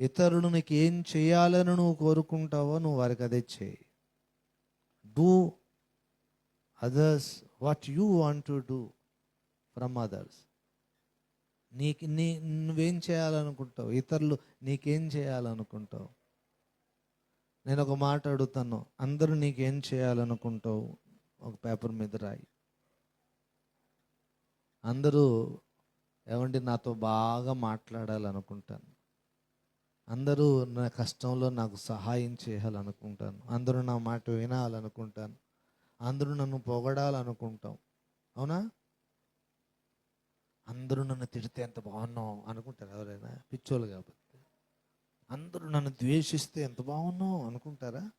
ఇతరులు నీకు ఏం చేయాలని నువ్వు కోరుకుంటావో నువ్వు వారికి అదే చేయి. Do others what you want to do from others నీకు నీ నువ్వేం చేయాలనుకుంటావు? ఇతరులు నీకేం చేయాలనుకుంటావు? నేను ఒక మాట అడుగుతాను. అందరూ నీకేం చేయాలనుకుంటావు? ఒక పేపర్ మీద రాయి. అందరూ ఏమంటే నాతో బాగా మాట్లాడాలనుకుంటాను. అందరూ నా కష్టంలో నాకు సహాయం చేయాలనుకుంటాను. అందరూ నా మాట వినాలనుకుంటాను. అందరూ నన్ను పొగడాలనుకుంటాం. అవునా? అందరూ నన్ను తిడితే ఎంత బాగున్నావు అనుకుంటారు ఎవరైనా? పిచ్చోళ్ళు కాబట్టి. అందరూ నన్ను ద్వేషిస్తే ఎంత బాగున్నావు అనుకుంటారా?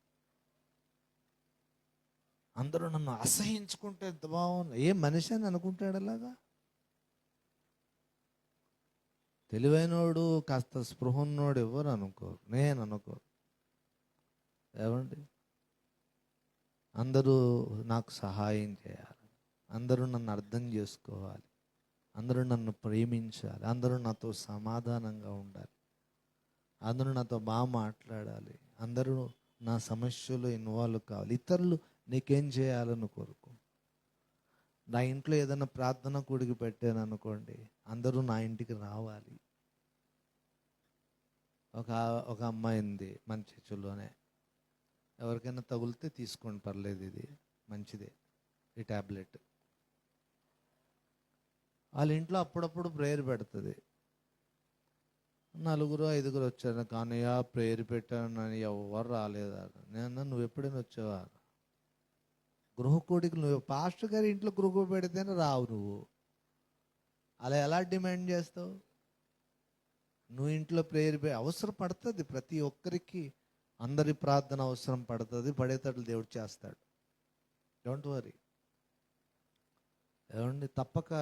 అందరూ నన్ను అసహించుకుంటే ఎంత బాగున్నా ఏ మనిషి అని అనుకుంటాడు అలాగా? తెలివైనోడు కాస్త స్పృహన్నోడు ఎవరు అనుకోరు. నేను అనుకో ఏమండి? అందరూ నాకు సహాయం చేయాలి. అందరూ నన్ను అర్థం చేసుకోవాలి. అందరూ నన్ను ప్రేమించాలి. అందరూ నాతో సమాధానంగా ఉండాలి. అందరూ నాతో బాగా మాట్లాడాలి. అందరూ నా సమస్యలో ఇన్వాల్వ్ కావాలి. ఇతరులు నీకేం చేయాలని కోరుకో నా ఇంట్లో ఏదైనా ప్రార్థన కూడికి పెట్టాను అనుకోండి అందరూ నా ఇంటికి రావాలి. ఒక ఒక అమ్మాయి ఉంది మన చర్చిలోనే ఎవరికైనా తగిలితే తీసుకోండి పర్లేదు ఇది మంచిదే ఈ ట్యాబ్లెట్ వాళ్ళ ఇంట్లో అప్పుడప్పుడు ప్రేయర్ పెడుతుంది. నలుగురు ఐదుగురు వచ్చారు కానీ ఆ ప్రేయర్ పెట్టాను అని ఎవరు రాలేదా? నేను నువ్వు ఎప్పుడైనా వచ్చావా? గృహకోడికి నువ్వు పాస్టర్ గారి ఇంట్లో గృహ పెడితేనే రావు నువ్వు. అలా ఎలా డిమాండ్ చేస్తావు? నువ్వు ఇంట్లో ప్రేయర్ పే అవసరం పడుతుంది ప్రతి ఒక్కరికి అందరి ప్రార్థన అవసరం పడుతుంది. పడేటట్లు దేవుడు చేస్తాడు. డోంట్ వరీ ఏమండి తప్పక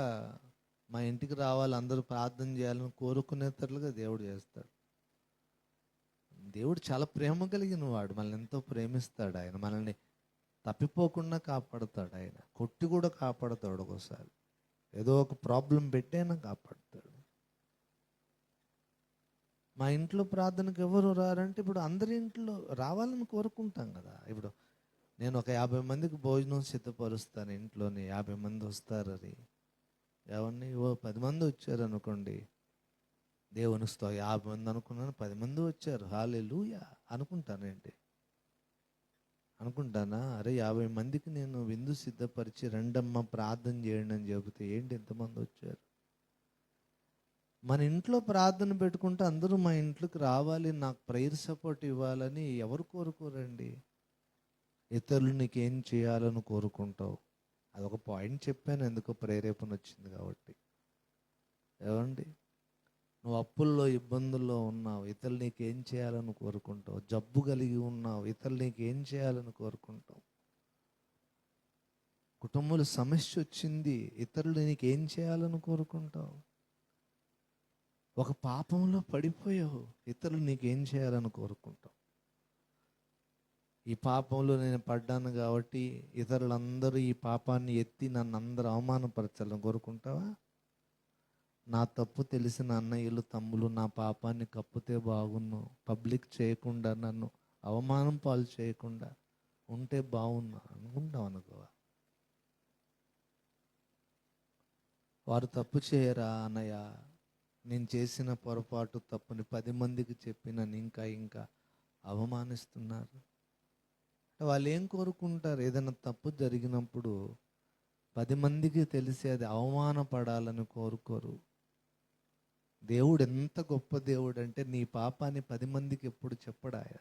మా ఇంటికి రావాలి అందరూ ప్రార్థన చేయాలని కోరుకునేటట్లుగా దేవుడు చేస్తాడు. దేవుడు చాలా ప్రేమ కలిగిన వాడు మనల్ని ఎంతో ప్రేమిస్తాడు ఆయన. మనల్ని తప్పిపోకుండా కాపాడుతాడు ఆయన. కొట్టి కూడా కాపాడుతాడు ఒకసారి ఏదో ఒక ప్రాబ్లం పెట్టైనా కాపాడుతాడు. మా ఇంట్లో ప్రార్థనకు ఎవరు రారంటే ఇప్పుడు అందరి ఇంట్లో రావాలని కోరుకుంటాం కదా. ఇప్పుడు నేను ఒక యాభై మందికి భోజనం సిద్ధపరుస్తాను ఇంట్లోని యాభై మంది వస్తారని. ఎవరిని? ఓ పది మంది వచ్చారు అనుకోండి. దేవుని స్తో యాభై మంది అనుకున్నాను పది మంది వచ్చారు. హాలే లూయా అనుకుంటానండి అనుకుంటానా? అరే యాభై మందికి నేను విందు సిద్ధపరిచి రెండమ్మ ప్రార్థన చేయండి అని చెబితే ఏంటి ఎంతమంది వచ్చారు? మన ఇంట్లో ప్రార్థన పెట్టుకుంటే అందరూ మా ఇంట్లోకి రావాలి నాకు ప్రేయర్ సపోర్ట్ ఇవ్వాలని ఎవరు కోరుకోరండి? ఇతరులు నీకేం చేయాలని కోరుకుంటావు? అదొక పాయింట్ చెప్పాను ఎందుకో ప్రేరేపణ వచ్చింది కాబట్టి. ఏమండి? నువ్వు అప్పుల్లో ఇబ్బందుల్లో ఉన్నావు ఇతరులు నీకేం చేయాలని కోరుకుంటావు? జబ్బు కలిగి ఉన్నావు ఇతరులు నీకేం చేయాలని కోరుకుంటావు? కుటుంబంలో సమస్య వచ్చింది ఇతరులు నీకేం చేయాలని కోరుకుంటావు? ఒక పాపంలో పడిపోయావు. ఇతరులు నీకేం చేయాలని కోరుకుంటావు? ఈ పాపంలో నేను పడ్డాను కాబట్టి ఇతరులందరూ ఈ పాపాన్ని ఎత్తి నన్ను అందరూ అవమానపరచాలని కోరుకుంటావా? నా తప్పు తెలిసిన అన్నయ్యలు తమ్ములు నా పాపాన్ని కప్పితే బాగున్ను. పబ్లిక్ చేయకుండా నన్ను అవమానం పాలు చేయకుండా ఉంటే బాగున్నా అనుకుంటాం అనుకోవా వారు తప్పు చేయరా అన్నయ్య? నేను చేసిన పొరపాటు తప్పుని పది మందికి చెప్పి నన్ను ఇంకా ఇంకా అవమానిస్తున్నారు. అంటే వాళ్ళు ఏం కోరుకుంటారు? ఏదైనా తప్పు జరిగినప్పుడు పది మందికి తెలిసి అది అవమానపడాలని కోరుకోరు. దేవుడు ఎంత గొప్ప దేవుడు అంటే నీ పాపాన్ని పది మందికి ఎప్పుడు చెప్పడాయా?